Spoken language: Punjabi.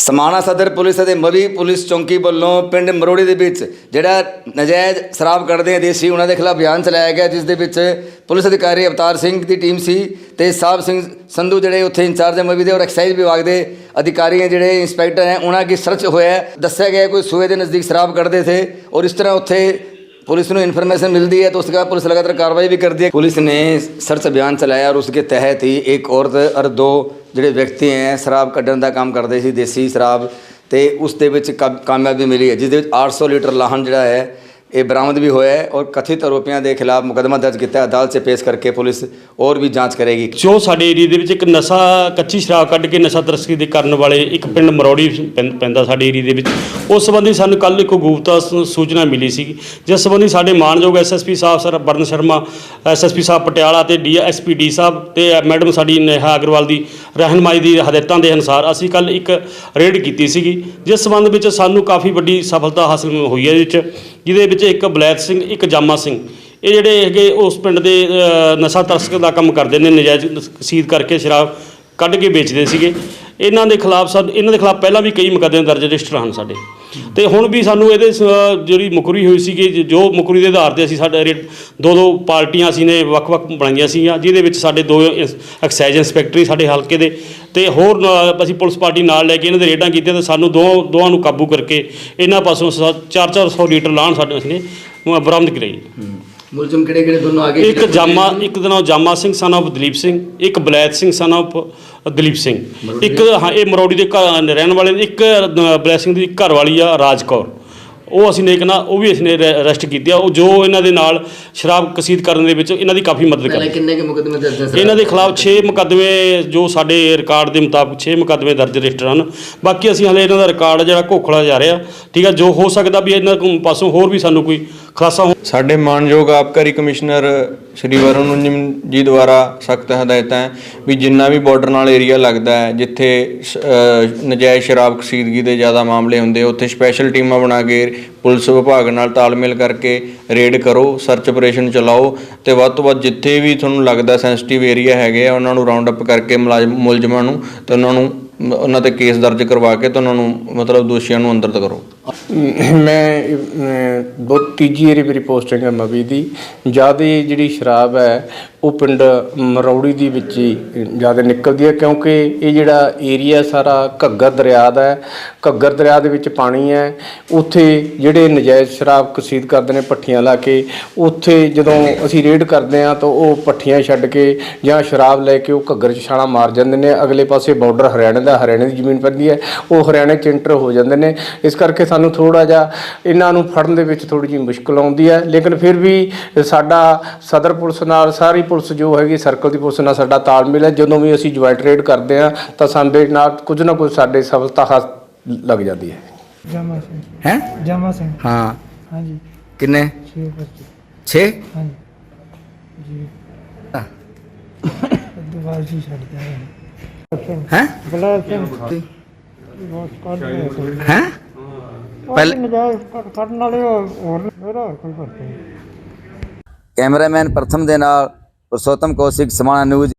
ਸਮਾਣਾ ਸਦਰ ਪੁਲਿਸ ਅਤੇ ਮਵੀ ਪੁਲਿਸ ਚੌਂਕੀ ਵੱਲੋਂ ਪਿੰਡ ਮਰੋੜੀ ਦੇ ਵਿੱਚ ਜਿਹੜਾ ਨਜਾਇਜ਼ ਸ਼ਰਾਬ ਕੱਢਦੇ ਆ ਦੇਸੀ ਉਹਨਾਂ ਦੇ ਖਿਲਾਫ ਅਭਿਆਨ ਚਲਾਇਆ ਗਿਆ ਜਿਸ ਦੇ ਵਿੱਚ ਪੁਲਿਸ ਅਧਿਕਾਰੀ ਅਵਤਾਰ ਸਿੰਘ ਦੀ ਟੀਮ ਸੀ ਤੇ ਸਾਹਿਬ ਸਿੰਘ ਸੰਧੂ ਜਿਹੜੇ ਉੱਥੇ ਇੰਚਾਰਜ ਹੈ ਮਵੀ ਦੇ ਔਰ ਐਕਸਾਈਜ਼ ਵਿਭਾਗ ਦੇ ਅਧਿਕਾਰੀ ਹੈ ਜਿਹੜੇ ਇੰਸਪੈਕਟਰ ਹੈ ਉਹਨਾਂ ਕੀ ਸਰਚ ਹੋਇਆ ਹੈ। ਦੱਸਿਆ ਗਿਆ ਹੈ ਕੋਈ ਸੂਏ ਦੇ ਨਜ਼ਦੀਕ ਸ਼ਰਾਬ ਕੱਢਦੇ ਥੇ ਔਰ ਇਸ ਤਰ੍ਹਾਂ ਉੱਥੇ पुलिस ਨੂੰ इन्फॉर्मेशन मिलती है तो उसके बाद पुलिस लगातार कार्रवाई भी करती है पुलिस ने सर्च अभियान चलाया और उसके तहत ही एक औरत और दो ਜਿਹੜੇ ਵਿਅਕਤੀ ਹੈ ਸ਼ਰਾਬ ਕੱਢਣ ਦਾ ਕੰਮ ਕਰਦੇ ਸੀ, ਦੇਸੀ ਸ਼ਰਾਬ ਤੇ ਉਸ ਦੇ ਵਿੱਚ ਕਾ- ਕਾਮਯਾਬੀ ਮਿਲੀ ਹੈ, ਜਿਸ ਦੇ ਵਿੱਚ 800 ਲੀਟਰ ਲਾਹਨ ਜਿਹੜਾ ਹੈ, ਇਹ ਬਰਾਮਦ ਵੀ ਹੋਇਆ ਹੈ ਔਰ ਕਥਿਤ ਆਰੋਪੀਆਂ ਦੇ ਖਿਲਾਫ ਮੁਕੱਦਮਾ ਦਰਜ ਕੀਤਾ ਅਦਾਲਤ 'ਚ ਪੇਸ਼ ਕਰਕੇ ਪੁਲਿਸ ਔਰ ਵੀ ਜਾਂਚ ਕਰੇਗੀ। ਜੋ ਸਾਡੇ ਏਰੀਆ ਦੇ ਵਿੱਚ ਇੱਕ ਨਸ਼ਾ, ਕੱਚੀ ਸ਼ਰਾਬ ਕੱਢ ਕੇ ਨਸ਼ਾ ਤਸਕਰੀ ਦੇ ਕਰਨ ਵਾਲੇ ਇੱਕ ਪਿੰਡ ਮਰੋੜੀ ਪੈਂ- ਪੈਂਦਾ ਸਾਡੇ ਏਰੀਆ ਦੇ ਵਿੱਚ, ਉਸ ਸੰਬੰਧੀ ਸਾਨੂੰ ਕੱਲ ਇੱਕ ਗੁਪਤਾ ਸੂਚਨਾ ਮਿਲੀ ਸੀ। ਜਿਸ ਸੰਬੰਧੀ ਸਾਡੇ ਮਾਨਯੋਗ ਐਸਐਸਪੀ ਸਾਹਿਬ, ਸਰ ਬਰਨ ਸ਼ਰਮਾ ਐਸਐਸਪੀ ਸਾਹਿਬ ਪਟਿਆਲਾ ਤੇ ਡੀਐਸਪੀ ਡੀ ਸਾਹਿਬ ਤੇ ਮੈਡਮ ਸਾਡੀ ਨੇਹਾ ਅਗਰਵਾਲ ਦੀ ਰਹਿਨਮਾਈ ਦੀ ਹਦਾਇਤਾਂ ਦੇ ਅਨੁਸਾਰ ਅਸੀਂ ਕੱਲ ਇੱਕ ਰੇਡ ਕੀਤੀ ਸੀਗੀ, ਜਿਸ ਸੰਬੰਧ ਵਿੱਚ ਸਾਨੂੰ ਕਾਫੀ ਵੱਡੀ ਸਫਲਤਾ ਹਾਸਲ ਹੋਈ ਹੈ, ਇਹਦੇ ਵਿੱਚ, ਜਿਹਦੇ ਵਿੱਚ ਇੱਕ ਬਲੈਤ ਸਿੰਘ, ਇੱਕ ਜਾਮਾ ਸਿੰਘ, ਇਹ ਜਿਹੜੇ ਹੈਗੇ ਉਸ ਪਿੰਡ ਦੇ ਨਸ਼ਾ ਤਸਕਰ ਦਾ ਕੰਮ ਕਰਦੇ ਨੇ, ਨਜਾਇਜ਼ ਕਸੀਦ ਕਰਕੇ ਸ਼ਰਾਬ ਕੱਢ ਕੇ ਵੇਚਦੇ ਸੀਗੇ। ਇਹਨਾਂ ਦੇ ਖਿਲਾਫ ਸਾਨੂੰ ਇਹਨਾਂ ਦੇ ਖਿਲਾਫ ਪਹਿਲਾਂ ਵੀ ਕਈ ਮੁਕੱਦਮੇ ਦਰਜ ਰਜਿਸਟਰ ਹਨ ਸਾਡੇ। ਤੇ ਹੁਣ ਵੀ ਸਾਨੂੰ ਇਹਦੇ ਸ- ਜਿਹੜੀ ਮੁਕਰੀ ਹੋਈ ਸੀਗੀ, ਜ- ਜੋ ਮੁਕਰੀ ਦੇ ਆਧਾਰ ਤੇ ਅਸੀਂ ਸਾਡੇ ਰੇ- ਦੋ ਦੋ ਪਾਰਟੀਆਂ ਅਸੀਂ ਨੇ ਵੱਖ-ਵੱਖ ਬਣਾਈਆਂ ਸੀਗੀਆਂ, ਜਿਹਦੇ ਵਿੱਚ ਸਾਡੇ ਦੋ ਇੰਸ- ਐਕਸਾਈਜ਼ ਇੰਸਪੈਕਟਰੀ ਸਾਡੇ ਹਲਕੇ ਦੇ ਤੇ ਹੋਰ ਨਾਲ ਅਸੀਂ ਪੁਲਿਸ ਪਾਰਟੀ ਨਾਲ ਲੈ ਕੇ ਇਹਨਾਂ ਦੇ ਰੇਡਾਂ ਕੀਤੀਆਂ ਤੇ ਸਾਨੂੰ ਦੋ, ਦੋਵਾਂ ਨੂੰ ਕਾਬੂ ਕਰਕੇ ਇਹਨਾਂ ਪਾਸੋਂ 4-400 ਲੀਟਰ ਲਾਹਣ ਸਾਡੇ ਅਸੀਂ ਨੇ ਬਰਾਮਦ ਕਰਾਈ। ਮੁਲਜ਼ਮ ਕਿਹੜੇ ਕਿਹੜੇ ਦੋਨੋਂ ਆਗੇ ਇੱਕ ਜਾਮਾ ਇੱਕ ਦਾ ਨਾਮ ਜਾਮਾ ਸਿੰਘ ਸਨ of ਦਲੀਪ ਸਿੰਘ ਇੱਕ ਬਲੈਤ ਸਿੰਘ ਸਨ of ਦਲੀਪ ਸਿੰਘ। ਇੱਕ ਹਾਂ ਇਹ ਮਰੋੜੀ ਦੇ ਘਰ ਰਹਿਣ ਵਾਲੇ ਨੇ ਇੱਕ ਬਲੈਤ ਸਿੰਘ ਦੀ ਘਰ ਵਾਲੀ ਆ ਰਾਜ ਕੌਰ। ਉਹ ਅਸੀਂ ਨੇ ਇੱਕ ਨਾ ਉਹ ਵੀ ਅਸੀਂ ਨੇ ਅਰੈਸਟ ਕੀਤੀ ਆ। ਉਹ ਜੋ ਇਹਨਾਂ ਦੇ ਨਾਲ ਸ਼ਰਾਬ ਕਸੀਦ ਕਰਨ ਦੇ ਵਿੱਚ ਇਹਨਾਂ ਦੀ ਕਾਫੀ ਮਦਦ ਪਹਿਲਾਂ ਕਰ ਕਿੰਨੇ ਕੇ ਮੁਕੱਦਮੇ ਦਰਜ ਹੈ ਇਹਨਾਂ ਦੇ ਖਿਲਾਫ 6 ਮੁਕੱਦਮੇ ਜੋ ਸਾਡੇ ਰਿਕਾਰਡ ਦੇ ਮੁਤਾਬਕ 6 ਮੁਕੱਦਮੇ ਦਰਜ ਰਜਿਸਟਰ ਹਨ। ਬਾਕੀ ਅਸੀਂ ਹਲੇ ਇਹਨਾਂ ਦਾ ਰਿਕਾਰਡ ਜਿਹੜਾ ਘੋਖਲਾ ਜਾ ਰਿਹਾ। ਠੀਕ ਆ ਜੋ ਹੋ ਸਕਦਾ ਵੀ ਇਹਨਾਂ ਕੋਲ ਪਾਸੋਂ ਹੋਰ ਵੀ ਸਾਨੂੰ ਕੋਈ ਖੁਲਾਸਾ ਹੋ ਸਾਡੇ ਮਾਨਯੋਗ ਆਬਕਾਰੀ ਕਮਿਸ਼ਨਰ ਸ਼੍ਰੀ ਵਰੁਣ ਜੀ ਦੁਆਰਾ ਸਖਤ ਹਦਾਇਤਾਂ ਹੈ ਵੀ ਜਿੰਨਾ ਵੀ ਬਾਰਡਰ ਨਾਲ ਏਰੀਆ ਲੱਗਦਾ ਹੈ ਜਿੱਥੇ ਨਜਾਇਜ਼ ਸ਼ਰਾਬ ਕਸੀਦਗੀ ਦੇ ਜ਼ਿਆਦਾ ਮਾਮਲੇ ਹੁੰਦੇ ਉੱਥੇ ਸਪੈਸ਼ਲ ਟੀਮਾਂ ਬਣਾ ਕੇ ਪੁਲਿਸ ਵਿਭਾਗ ਨਾਲ ਤਾਲਮੇਲ ਕਰਕੇ ਰੇਡ ਕਰੋ ਸਰਚ ਆਪਰੇਸ਼ਨ ਚਲਾਓ ਤੇ ਵੱਧ ਤੋਂ ਵੱਧ ਜਿੱਥੇ ਵੀ ਤੁਹਾਨੂੰ ਲੱਗਦਾ ਸੈਂਸਿਟਿਵ ਏਰੀਆ ਹੈਗੇ ਆ, ਉਹਨਾਂ ਨੂੰ ਰਾਉਂਡ ਅਪ ਕਰਕੇ ਮੁਲਾਜ਼ਮ ਮੁਲਜ਼ਮਾਂ ਨੂੰ ਤੇ ਉਹਨਾਂ ਨੂੰ, ਉਹਨਾਂ ਤੇ ਕੇਸ ਦਰਜ ਕਰਵਾ ਕੇ ਤੇ ਉਹਨਾਂ ਨੂੰ ਮਤਲਬ ਦੋਸ਼ੀਆਂ ਨੂੰ ਅੰਦਰ ਕਰੋ। ਮੈਂ ਬਹੁਤ ਤੀਜੀ ਏਰੀ ਮੇਰੀ ਪੋਸਟਿੰਗ ਹੈ ਮਵੀ ਦੀ। ਜ਼ਿਆਦਾ ਜਿਹੜੀ ਸ਼ਰਾਬ ਹੈ ਉਹ ਪਿੰਡ ਮਰੌੜੀ ਦੀ ਵਿੱਚ ਹੀ ਜ਼ਿਆਦਾ ਨਿਕਲਦੀ ਹੈ ਕਿਉਂਕਿ ਇਹ ਜਿਹੜਾ ਏਰੀਆ ਸਾਰਾ ਘੱਗਰ ਦਰਿਆ ਦਾ ਹੈ। ਘੱਗਰ ਦਰਿਆ ਦੇ ਵਿੱਚ ਪਾਣੀ ਹੈ। ਉੱਥੇ ਜਿਹੜੇ ਨਜਾਇਜ਼ ਸ਼ਰਾਬ ਕਸੀਦ ਕਰਦੇ ਨੇ ਪੱਠੀਆਂ ਲਾ ਕੇ, ਉੱਥੇ ਜਦੋਂ ਅਸੀਂ ਰੇਡ ਕਰਦੇ ਹਾਂ ਤਾਂ ਉਹ ਪੱਠੀਆਂ ਛੱਡ ਕੇ ਜਾਂ ਸ਼ਰਾਬ ਲੈ ਕੇ ਉਹ ਘੱਗਰ 'ਚ ਛਾਲਾਂ ਮਾਰ ਜਾਂਦੇ ਨੇ। ਅਗਲੇ ਪਾਸੇ ਬਾਰਡਰ ਹਰਿਆਣੇ ਦਾ, ਹਰਿਆਣੇ ਦੀ ਜ਼ਮੀਨ ਪੈਂਦੀ ਹੈ। ਉਹ ਹਰਿਆਣੇ 'ਚ ਇੰਟਰ ਹੋ ਜਾਂਦੇ ਨੇ। ਇਸ ਕਰਕੇ ਸਾਨੂੰ ਥੋੜਾ ਜਿਹਾ ਇਹਨਾਂ ਨੂੰ ਫੜਨ ਦੇ ਵਿੱਚ ਥੋੜੀ ਜਿਹੀ ਮੁਸ਼ਕਲ ਆਉਂਦੀ ਹੈ। ਲੇਕਿਨ ਫਿਰ ਵੀ ਸਾਡਾ ਸਦਰ ਪੁਲਿਸ ਨਾਲ ਸਾਰੀ ਪੁਲਿਸ ਜੋ ਹੈਗੀ ਸਰਕਲ ਦੀ ਪੁਲਿਸ ਨਾਲ ਸਾਡਾ ਤਾਲਮੇਲ ਹੈ। ਜਦੋਂ ਵੀ ਅਸੀਂ ਜੁਆਇੰਟ ਰੇਡ ਕਰਦੇ ਹਾਂ ਤਾਂ ਸਾਡੇ ਨਾਲ ਕੁਝ ਨਾ ਕੁਝ ਸਾਡੇ ਸਫਲਤਾ ਹੱਥ ਲੱਗ ਜਾਂਦੀ ਹੈ। ਜਾਮਾ ਸਿੰਘ। ਹੈ? ਜਾਮਾ ਸਿੰਘ। ਹਾਂ। ਹਾਂਜੀ। ਕਿੰਨੇ? 6 ਬੱਚੇ। 6 ਹਾਂਜੀ। ਜੀ। ਦੁਬਾਰਾ ਜੀ ਛੱਡ ਦਿਆ ਹੈ। ਬਲਾ ਸਿੰਘ। ਬਹੁਤ ਕੱਢ ਰਿਹਾ ਹੈ? ਪਹਿਲੇ ਨਜਾਇਜ਼ ਕੱਢਣ ਵਾਲੇ ਹੋਰ ਮੇਰਾ ਕੋਈ ਫ਼ਰਕ ਨਹੀਂ। ਕੈਮਰਾਮੈਨ ਪ੍ਰਥਮ ਦੇ ਨਾਲ ਪੁਰਸ਼ੋਤਮ ਕੌਸ਼ਿਕ ਸਮਾਣਾ ਨਿਊਜ਼